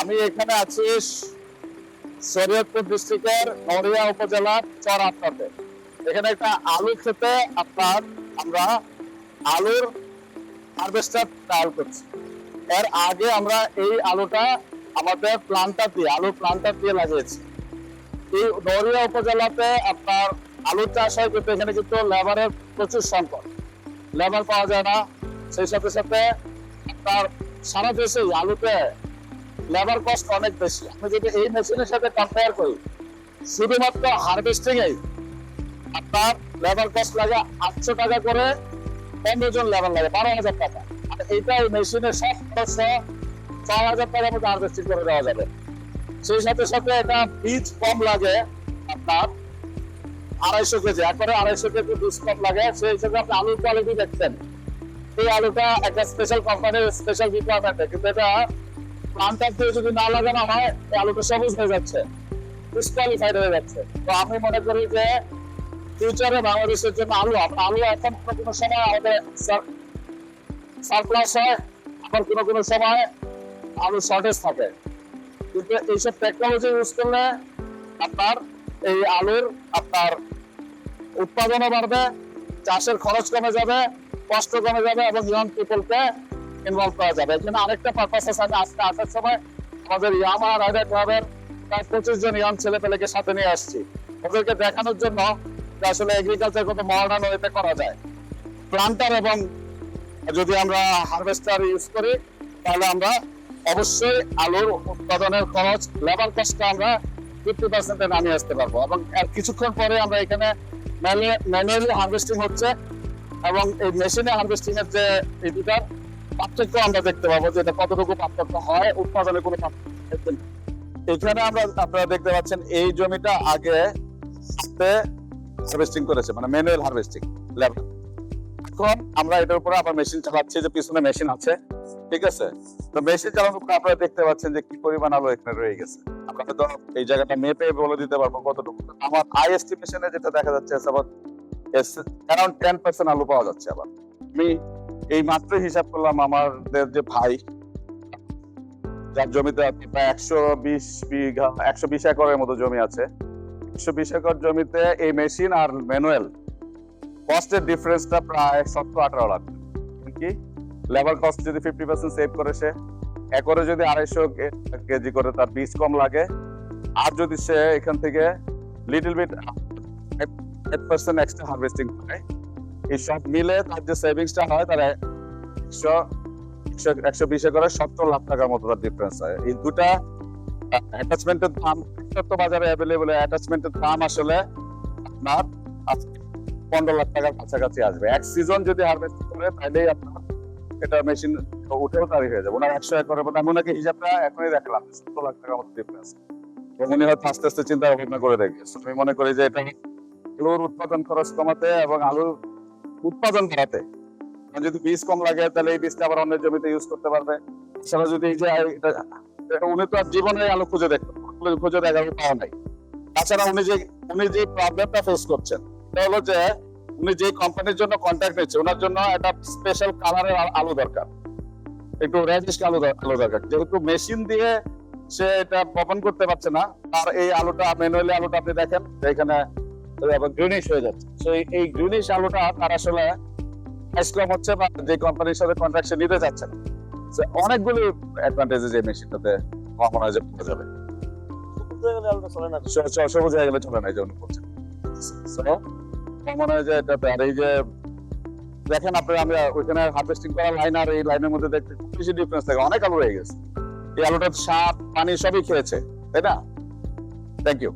আমি এখানে আছি শরীয়তপুর ডিস্ট্রিক্টের নড়িয়া উপজেলার চরাত্তাতে। এখানে একটা আলু খেতে আপনার আমরা আলুর হারভেস্টার ট্রায়াল করছি। এর আগে আমরা এই আলুটা আমাদের প্লান্টার দিয়ে, আলুর প্লান্টার দিয়ে লাগিয়েছি। এই নড়িয়া উপজেলাতে আপনার আলু চাষ হয় কিন্তু এখানে কিন্তু লেবারের প্রচুর সংকট। লেবার পাওয়া যায় না। সেই সাথে সাথে আপনার সারা দেশে আলুতে লেবার কস্ট অনেক বেশি। আমি যদি এই মেশিনের সাথে কম্পেয়ার করি, শুধুমাত্র হারভেস্টিং এই আপনার লেবার কস্ট লাগে আটশো টাকা করে পনেরো জন লেবার লাগে, বারো হাজার টাকা। আর এইটা এই মেশিনের সব খরচ ছয় হাজার টাকার মতো হারভেস্টিং করে দেওয়া যাবে। সেই সাথে সাথে এটা বীজ কম লাগে আপনার আড়াইশো কেজি, একবারে আড়াইশো কেজি বীজ কম লাগে। সেই হিসেবে আপনি আলুর কোয়ালিটি দেখছেন। এই আলুটা একটা স্পেশাল কোম্পানির স্পেশাল রিকোয়ারমেন্ট কিন্তু এটা প্লান্টার দিয়ে যদি না লাগানো হয় এই আলুটা সবুজ হয়ে যাচ্ছে। ডিসকোয়ালিফাইড হয়ে যাচ্ছে। তো আমি মনে করি যে ফিউচারে বাংলাদেশের জন্য আলু আলু এখন কোনো কোনো সময় আমাদের সারপ্লাস হয়, আবার কোনো কোনো সময় আলু শর্টেজ থাকে। কিন্তু এইসব টেকনোলজি ইউজ করলে আপনার এই আলুর আপনার উৎপাদনও বাড়বে, চাষের খরচ কমে যাবে, কষ্ট কমে যাবে, এবং ইয়ং পিপলকে ইনভলভ করা যাবে। এখানে আরেকটা পারপাস আছে আমি আজকে আসার সময়। আমাদের ইয়ামা রাইডার ক্লাবের প্রায় পঁচিশ জন ইয়ং ছেলে পেলেকে সাথে নিয়ে আসছি। ওদেরকে দেখানোর জন্য আসলে এগ্রিকালচার কত মডার্ন ওয়েতে করা যায়। প্লান্টার এবং যদি আমরা হারভেস্টার ইউজ করি, তাহলে আমরা অবশ্যই আলুর উৎপাদনের খরচ লেবার কস্টটা আমরা ফিফটি পার্সেন্টে নামিয়ে আসতে পারব। এবং আর কিছুক্ষণ পরে আমরা এখানে ম্যানুয়ালি হারভেস্টিং হচ্ছে। এবং এই মেশিনে হারভেস্টিং এর যে এই দুটার পার্থক্য আমরা দেখতে পাবো যে এটা কতটুকু পার্থক্য হয়, উৎপাদনে কোনো পার্থক্য এখানে আমরা, আপনারা দেখতে পাচ্ছেন এই জমিটা আগে হারভেস্টিং করেছে মানে ম্যানুয়াল হারভেস্টিং লেবার এখন আমরা এটার উপরে আবার মেশিন চালাচ্ছি, যে পিছনে মেশিন আছে, ঠিক আছে? তো মেশিন চালানোর পরে আপনারা দেখতে পাচ্ছেন যে কি পরিমাণ আলো এখানে রয়ে গেছে। আমরা হয়তো এই জায়গাটা মেপে বলে দিতে পারব কতটুকু। আমার আই এস্টিমেশনে যেটা দেখা যাচ্ছে, আবার অ্যারাউন্ড টেন পার্সেন্ট আলু পাওয়া যাচ্ছে আবার। আমি এই মাত্র হিসাব করলাম আমাদের যে ভাই, যার জমিতে প্রায় একশো বিশ বিঘা, একশো বিশ একরের মতো জমি আছে। একশো বিশ একর জমিতে এই মেশিন আর ম্যানুয়াল, কস্টের ডিফারেন্সটা প্রায় সত্তর আঠারো লাখ। কি লেবার কস্ট যদি ফিফটি পার্সেন্ট সেভ করে সে, একরে যদি আড়াইশো কেজি করে তার বীজ কম লাগে, আর যদি সে এখান থেকে little bit percent extra harvesting করে সব মিলে তার যে সেভিংসটা হয়, তার একশো একশো একশো বিশ একরে সত্তর লাখ টাকার মতো তার ডিফারেন্স হয়। এই দুটা অ্যাটাচমেন্টের দাম তো বাজারে অ্যাভেলেবল অ্যাটাচমেন্টের দাম আসলে আপনার পনেরো লাখ টাকার কাছাকাছি আসবে। এক সিজন যদি হারভেস্ট করে তাহলেই আপনার এটা মেশিন উঠেও তারি হয়ে যাবে। ওনার একশো একরের মধ্যে আমি ওনাকে হিসাবটা এখনই দেখলাম, সত্তর লাখ টাকার মতো ডিফারেন্স উনি হয়তো আস্তে আস্তে চিন্তা ভাবনা করে দেখবে। আমি মনে করি যে এটা আলুর উৎপাদন খরচ কমাতে এবং আলুর উৎপাদন বাড়াতে। যদি বীজ কম লাগে, তাহলে এই বীজটা আবার অন্য জমিতে ইউজ করতে পারবে। সেটা যদি এই যে উনি তো আর জীবনে আলু খুঁজে দেখতে খুঁজে দেখার পাওয়া নাই। তাছাড়া উনি যে উনি যে প্রবলেমটা ফেস করছেন এটা হলো যে, উনি যে কোম্পানির জন্য কন্ট্যাক্ট নিচ্ছে, ওনার জন্য একটা স্পেশাল কালারের আলু দরকার। একটু রেডিশ আলু আলু দরকার। যেহেতু মেশিন দিয়ে সে এটা বপন করতে পারছে না আর এই আলুটা ম্যানুয়ালি আলুটা আপনি দেখেন যে এখানে গ্রিনিশ হয়ে যাচ্ছে। তো এই গ্রিনিশ আলুটা তার আসলে প্রাইস হচ্ছে বা যে কোম্পানির সাথে কন্ট্রাকশন নিতে চাচ্ছেন So, অনেকগুলো অ্যাডভান্টেজেস এই মেশিনটাতে আমার মনে হয় যে পাওয়া যাবে সবুজ হয়ে গেলে চলে না? যেমন বলছেন So, আমার মনে হয় যে এটাতে আর এই যে দেখেন আপনি আমরা ওইখানে হারভেস্টিং করা লাইন আর এই লাইনের মধ্যে দেখতে খুব বেশি ডিফারেন্স থাকে। অনেক আলু রয়ে গেছে। এই আলুটা সাপ পানি সবই খেয়েছে তাই না? Thank you